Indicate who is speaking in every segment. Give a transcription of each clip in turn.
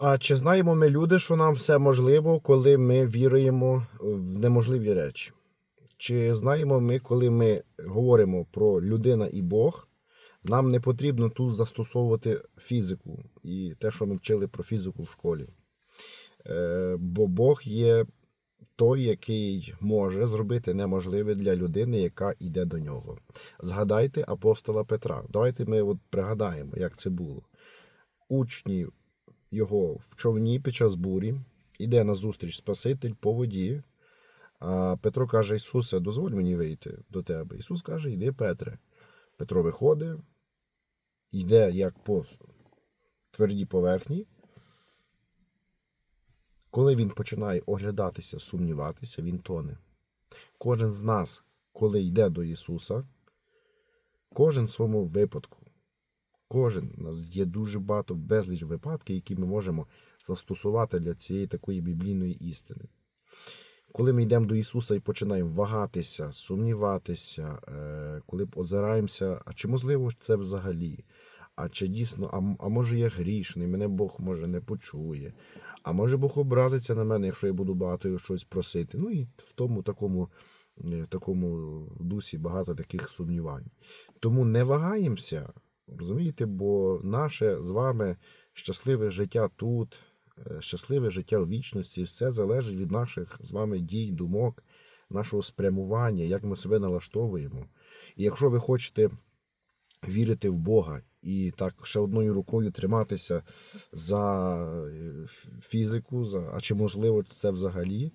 Speaker 1: А чи знаємо ми люди, що нам все можливо, коли ми віруємо в неможливі речі? Чи знаємо ми, коли ми говоримо про людина і Бог, нам не потрібно тут застосовувати фізику і те, що ми вчили про фізику в школі. Е, бо Бог є той, який може зробити неможливе для людини, яка йде до нього. Згадайте апостола Петра. Давайте ми от пригадаємо, як це було. Учні його в човні під час бурі, іде на зустріч Спаситель по воді. А Петро каже: Ісусе, дозволь мені вийти до тебе. Ісус каже: Йди, Петре. Петро виходить, йде як по твердій поверхні. Коли він починає оглядатися, сумніватися, він тоне. Кожен з нас, коли йде до Ісуса, кожен в своєму випадку, кожен у нас є дуже багато безліч випадків, які ми можемо застосувати для цієї такої біблійної істини. Коли ми йдемо до Ісуса і починаємо вагатися, сумніватися, е, коли озираємося, а чи можливо це взагалі? А чи дійсно, а, а може я грішний, мене Бог може не почує, а може Бог образиться на мене, якщо я буду багато його щось просити. Ну і в тому такому, е, в такому дусі багато таких сумнівань. Тому не вагаємося, розумієте, бо наше з вами щасливе життя тут, е, щасливе життя в вічності, все залежить від наших з вами дій, думок, нашого спрямування, як ми себе налаштовуємо. І якщо ви хочете вірити в Бога і так ще одною рукою триматися за е, фізику, за, а чи можливо це взагалі,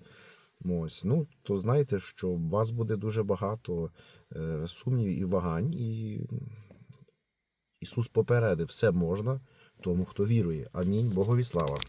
Speaker 1: ось, ну, то знайте, що у вас буде дуже багато е, сумнівів і вагань, і Ісус попередив, все можна тому, хто вірує. Амінь. Богові слава.